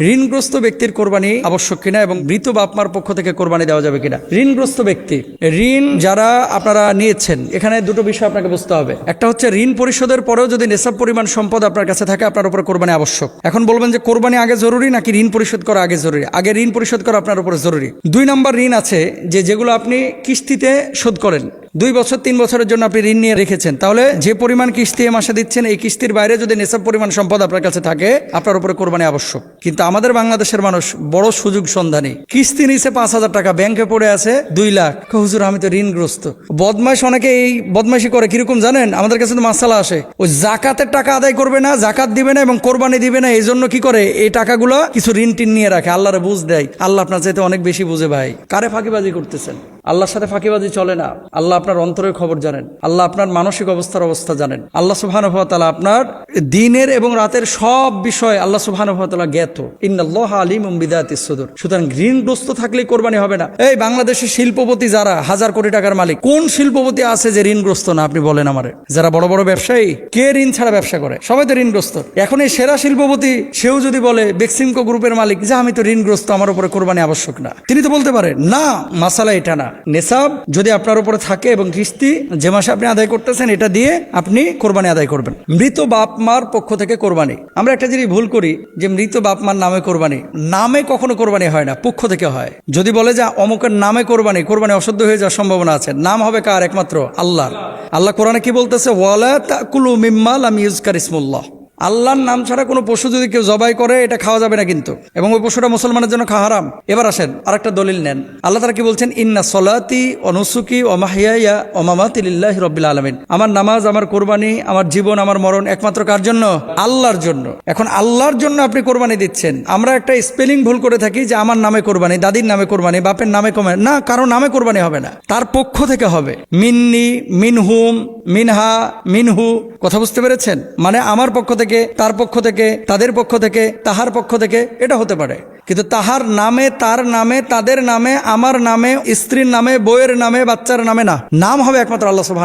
ঋণগ্রস্ত ব্যক্তির কোরবানি আবশ্যক কিনা এবং মৃত বাপমার পক্ষ থেকে কোরবানি দেওয়া যাবে কিনা? ঋণগ্রস্ত ব্যক্তি, ঋণ যারা আপনারা নিয়েছেন, এখানে দুটো বিষয় আপনাকে বুঝতে হবে। একটা হচ্ছে ঋণ পরিশোধের পরেও যদি নেশাব পরিমাণ সম্পদ আপনার কাছে থাকে, আপনার উপর কোরবানি আবশ্যক। এখন বলবেন যে কোরবানি আগে জরুরি নাকি ঋণ পরিশোধ করা আগে জরুরি? আগে ঋণ পরিশোধ করা আপনার উপর জরুরি। দুই নম্বর ঋণ আছে যে যেগুলো আপনি কিস্তিতে শোধ করেন। দুই বছর, তিন বছরের জন্য আপনি ঋণ নিয়ে রেখেছেন। তাহলে যে পরিমাণ কিস্তি এ মাসে দিচ্ছেন, এই কিস্তির বাইরে যদি নেশাব পরিমাণ সম্পদ আপনার কাছে থাকে, আপনার উপরে কোরবানি আবশ্যক। কিন্তু আমাদের বাংলাদেশের মানুষ বড় সুযোগ সন্ধানী। কিস্তি নিচে পাঁচ হাজার টাকা, ব্যাংকে পড়ে আছে দুই লাখ। হুজুর, আমি তো ঋণগ্রস্ত। বদমাইশ অনেকে এই বদমাইশি করে, কীরকম জানেন? আমাদের কাছে তো মাসালা আসে। ওই জাকাতের টাকা আদায় করবে না, জাকাত দিবে না এবং কোরবানি দিবে না এই জন্য কি করে? এই টাকাগুলো কিছু ঋণ টিন নিয়ে রাখে। আল্লাহরে বুঝ দেয়। আল্লাহ আপনার চাইতে অনেক বেশি বুঝে ভাই। কারে ফাঁকিবাজি করতেছেন? আল্লাহর সাথে ফাঁকিবাজি চলে না। আল্লাহ আপনার অন্তরের খবর জানেন। আল্লাহ আপনার মানসিক অবস্থার অবস্থা জানেন। আল্লাহ সুবহানুভাতালা আপনার দিনের এবং রাতের সব বিষয় আল্লাহ সুবহানুভাতালা জ্ঞাত। ইন্নাল্লাহ আলিম বিদায়াত সুদূর। সুতরাং ঋণগ্রস্ত থাকলে কোরবানি হবে না। এই বাংলাদেশের শিল্পপতি যারা, হাজার কোটি টাকার মালিক, কোন শিল্পপতি আছে যে ঋণগ্রস্ত না? আপনি বলেন আমারে। যারা বড় বড় ব্যবসায়ী, কে ঋণ ছাড়া ব্যবসা করে? সবাই তো ঋণগ্রস্ত। এখন এই সেরা শিল্পপতি, সেও যদি বলে, বেক্সিমকো গ্রুপের মালিক, যে, আমি তো ঋণগ্রস্ত, আমার উপরে কোরবানি আবশ্যক না। তিনি তো বলতে পারে না, মাসালা এটা না। নেশাব যদি আপনার উপরে থাকে এবং কিস্তি যে মাসে আপনি আদায় করতেছেন, এটা দিয়ে আপনি কোরবানি আদায় করবেন। মৃত বাপ মার পক্ষ থেকে কোরবানি। আমরা একটা জিনিস ভুল করি যে মৃত বাপ মার নামে কোরবানি। নামে কখনো কোরবানি হয় না, পক্ষ থেকে হয়। যদি বলে যে অমুকের নামে কোরবানি কোরবানি অশুদ্ধ হয়ে যাওয়ার সম্ভাবনা আছে, নাম হবে কার? একমাত্র আল্লাহ আল্লাহ কোরআনে কি বলতেছে? ওয়ালা তাকুলু মিম্মাল আমি ইউজকার ইসমুল্লাহ। আল্লাহর নাম ছাড়া কোনো পশু যদি কেউ জবাই করে, এটা খাওয়া যাবে না কিন্তু। এবং ওই পশুটা মুসলমানের জন্য খাওয়া হারাম। এবার আসেন, আরেকটা দলিল নেন। আল্লাহ তারা কি বলছেন? ইন্না সলাতি অনুসুকি অমাহিয়া অমামাতিল্লাহ রব্বিল আলমিন। আমার নামাজ, আমার কোরবানি, আমার জীবন, আমার মরণ একমাত্র কার জন্য? আল্লাহর জন্য। এখন আল্লাহর জন্য আপনি কোরবানি দিচ্ছেন। আমরা একটা স্পেলিং ভুল করে থাকি যে আমার নামে কোরবানি, দাদির নামে কোরবানি, বাপের নামে কমে না, কারও নামে কোরবানি হবে না। তার পক্ষ থেকে হবে। মিন্নি, মিনহুম, মিনহা, মিনহু। কথা বুঝতে পেরেছেন? মানে আমার পক্ষ থেকে তার পক্ষ থেকে তাদের পক্ষ থেকে তাহার পক্ষ থেকে এটা হতে পারে। কিন্তু তাহার নামে, তার নামে, তাদের নামে, আমার নামে, স্ত্রীর নামে বইয়ের নামে, বাচ্চার নামে না। নাম হবে একমাত্র আল্লাহ সুবাহ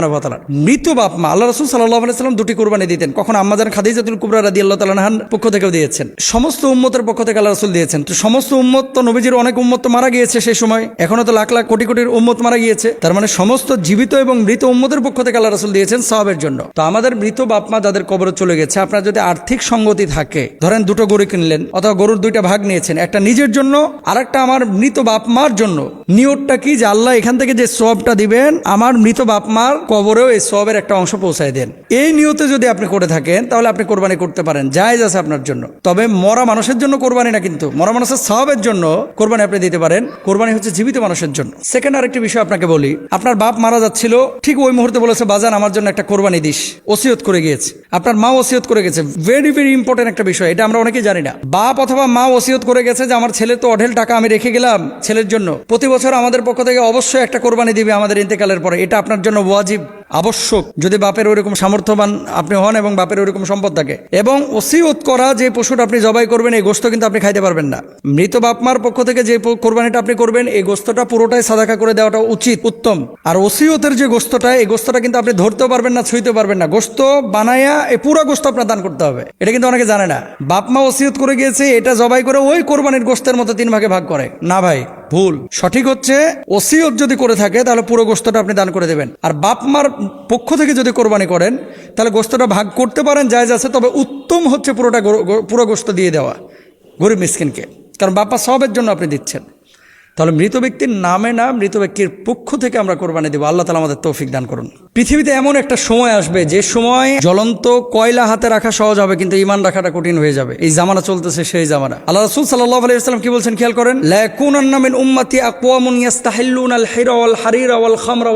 মৃত বাপ মা। আল্লাহ রসুল সাল্লাহ সাল্লাম দুটি কোরবানি দিতেন। কখন আম্মাজান খাদিজাতুল কুবরা রাদি আল্লাহ তালাহান পক্ষ থেকেও দিয়েছেন। সমস্ত উম্মতের পক্ষ থেকে আল্লাহ রসুল দিয়েছেন। তো সমস্ত উম্মত তো নবীজির অনেক উম্মত তো মারা গিয়েছে সেই সময়। এখনও তো লাখ লাখ কোটি কোটির উম্মত মারা গিয়েছে। তার মানে সমস্ত জীবিত এবং মৃত উম্মতের পক্ষ থেকে আল্লাহ রসুল দিয়েছেন সবের জন্য। তো আমাদের মৃত বাপ মা যাদের কবরে চলে গেছে, আপনার যদি আর্থিক সঙ্গতি থাকে, ধরেন দুটো গরু কিনলেন অথবা গরুর দুইটা ভাগ নিয়েছেন একটা নিজের জন্য আর একটা আমার মৃত বাপ মার জন্য। নিয়তটা কি যে আল্লাহ এখান থেকে যে সবটা দিবেন, আমার মৃত বাপ মার কবরেও এই সবের একটা অংশ পৌঁছায় দেন। এই নিয়তে যদি আপনি করে থাকেন, তাহলে আপনি কোরবানি করতে পারেন, জায়েজ আছে আপনার জন্য। তবে মরা মানুষের জন্য কোরবানি না কিন্তু, মরা মানুষের সবের জন্য কোরবানি আপনি দিতে পারেন। কোরবানি হচ্ছে জীবিত মানুষের জন্য। সেকেন্ড আরেকটি বিষয় আপনাকে বলি, আপনার বাপ মারা যাচ্ছিল, ঠিক ওই মুহূর্তে বলেছে, বাজান, আমার জন্য একটা কোরবানি দিস। ওসিয়ত করে গিয়েছে। আপনার মা ওসিয়ত করে গেছে। ভেরি ভেরি ইম্পর্টেন্ট একটা বিষয়, এটা আমরা অনেকেই জানি না। বাপ অথবা মা ওসিয়ত করে গেছে যে, আমার ছেলে তো অঢেল টাকা আমি রেখে গেলাম ছেলের জন্য। প্রতি বছর আমাদের পক্ষ থেকে অবশ্যই একটা কোরবানি দিবে আমাদের ইন্তেকালের পরে। এটা আপনার জন্য ওয়াজিব। আবশ্যক যদি বাপের ওইরকম সামর্থ্যবান আপনি হন এবং বাপের ওইরকম সম্পদ থাকে। এবং ওসিয়ত করা যে পশুটা আপনি জবাই করবেন, এই গোস্ত কিন্তু আপনি খাইতে পারবেন না। মৃত বাপমার পক্ষ থেকে যে কোরবানিটা আপনি করবেন, এই গোস্তটা পুরোটাই সাদাকা করে দেওয়াটা উচিত, উত্তম। আর ওসিয়তের যে গোস্তটা এই গোস্তটা কিন্তু আপনি ধরতেও পারবেন না ছুঁইতে পারবেন না। গোস্ত বানায়া এই পুরো গোস্ত আপনার দান করতে হবে। এটা কিন্তু অনেকে জানে না। বাপ মা ওসিয়ত করে গিয়েছে, এটা জবাই করে ওই কোরবানির গোস্তের মতো তিন ভাগে ভাগ করে। না ভাই? ভুল। সঠিক হচ্ছে ওসিয়ত যদি করে থাকে, তাহলে পুরো গোস্তটা আপনি দান করে দেবেন। আর বাপ মার পক্ষ থেকে যদি কোরবানি করেন, তাহলে গোস্তটা ভাগ করতে পারেন যায় আছে, তবে উত্তম হচ্ছে পুরোটা পুরো গোস্ত দিয়ে দেওয়া গরিব মিসকিনকে। কারণ বাপা সবের জন্য আপনি দিচ্ছেন। তাহলে মৃত ব্যক্তির নামে না মৃত ব্যক্তির পক্ষ থেকে আমরা কোরবানি দেবো? আল্লাহ তালা আমাদের তৌফিক দান করুন। পৃথিবীতে এমন একটা সময় আসবে, যে সময় জ্বলন্ত কয়লা হাতে রাখা সহজ হবে, কিন্তু ইমান রাখাটা কঠিন হয়ে যাবে। এই জামানা চলতেছে, সেই জামানা। আল্লাহ রসুল সাল্লাহ আলাইসালাম কি বলছেন খেয়াল করেন? লাকুনান্নামিন উম্মাতি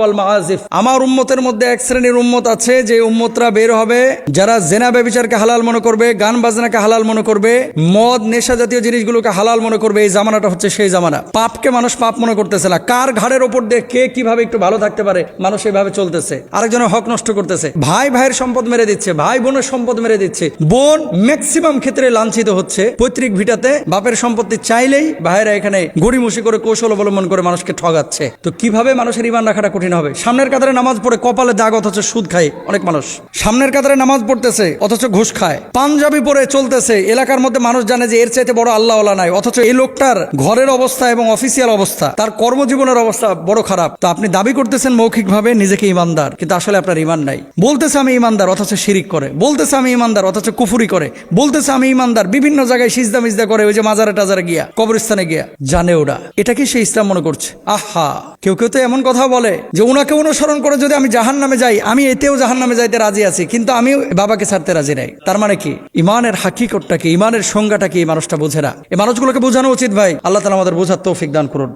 আল মাআজিফ আমার উম্মতের মধ্যে এক শ্রেণির উম্মত আছে, যে উম্মতরা বের হবে, যারা জেনা ব্যবিচারকে হালাল মনে করবে, গান বাজনাকে হালাল মনে করবে, মদ, নেশা জাতীয় জিনিসগুলোকে হালাল মনে করবে, এই জামানাটা হচ্ছে সেই জামানা। পাপকে মানুষ পাপ মনে করতেছে না। কার ঘাড়ের ওপর দিয়ে কে কীভাবে একটু ভালো থাকতে পারে, মানুষ এভাবে চলতেছে। আরেকজনের হক নষ্ট করতেছে। ভাই ভাইয়ের সম্পদ মেরে দিচ্ছে, ভাই বোনের সম্পদ মেরে দিচ্ছে। বোন ম্যাক্সিমাম ক্ষেত্রে লাঞ্ছিত হচ্ছে। পৈতৃক ভিটাতে বাপের সম্পত্তি চাইলেই ভাইয়েরা এখানে গড়িমসি করে কৌশল অবলম্বন করে মানুষকে ঠগাচ্ছে। তো কীভাবে মানুষের ইমান রাখাটা কঠিন হবে? সামনের কাতারে নামাজ পড়ে কপালে দাগ অথচ সুদ খায় অনেক মানুষ। সামনের কাতারে নামাজ পড়তেছে অথচ ঘুষ খায়। পাঞ্জাবি পরে চলতেছে। এলাকার মধ্যে মানুষ জানে যে এর চাইতে বড় আল্লাহ নাই। অথচ এই লোকটার ঘরের অবস্থা এবং অফিসিয়াল অবস্থা। তার কর্মজীবনের অবস্থা বড় খারাপ। তো আপনি দাবি করতেছেন মৌখিকভাবে, নিজেকে ইমানদার। কিন্তু আসলে আপনার ইমান নাই। বলতেছে আমি ইমানদার, অথচ শিরিক করে। বলতেছে আমি ইমানদার, অথচ কুফুরি করে। বলতেছে আমি ইমানদার, বিভিন্ন জায়গায় সিজদা মিজদা করে, ওই যে মাজারে টাজারে গিয়া, কবরস্থানে গিয়া। জানে ওরা। এটা কি সে ইসলাম মনে করছে? আহা! কেউ কেউ তো এমন কথা বলে যে ওনাকে অনুসরণ করে যদি আমি জাহান নামে যাই, আমি এতেও জাহান নামে যাইতে রাজি আছি, কিন্তু আমি বাবাকে ছাড়তে রাজি নাই। তার মানে কি? ইমানের হাকিকতটা কি? ইমানের সংজ্ঞাটা কি? এই মানুষটা বোঝে না। এই মানুষগুলোকে বোঝানো উচিত ভাই। আল্লাহ তালা আমাদের বোঝার তৌফিক দান করুন